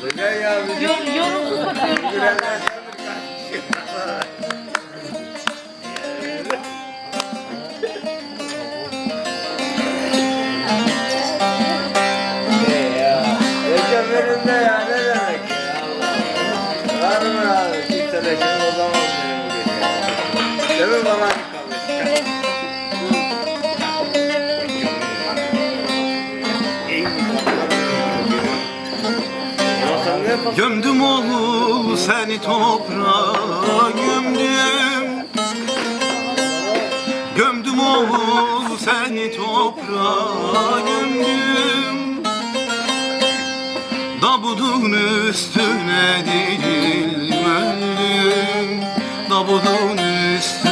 Yor, yorumsuz bakıyorum şu anda. Demek ya Allah Gömdüm oğul seni toprağa gömdüm. Gömdüm oğul seni toprağa gömdüm. Dabudun üstüne dilim öldüm. Dabudun üstüne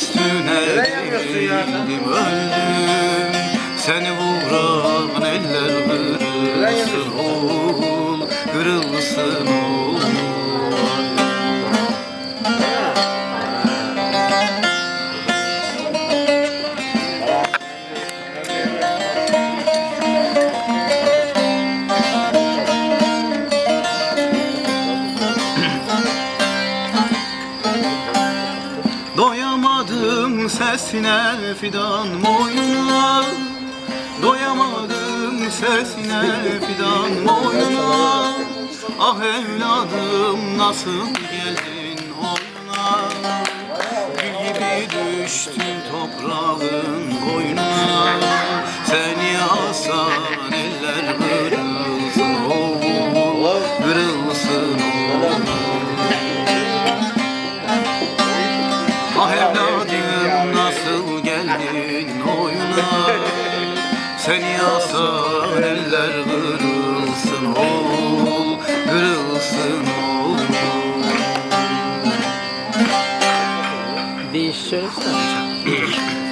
üstüne dilim öldüm. Seni vuran eller kırılsın oğul Kırılsın oğul Doyamadım sesine fidan boynuna Doyamadım sesine fidan boynuna Ah evladım nasıl geldin oyuna? Gül gibi düştün toprağın boynuna ellerin oyuna Sen yasan eller kırılsın oğul Kırılsın oğul. Bir söz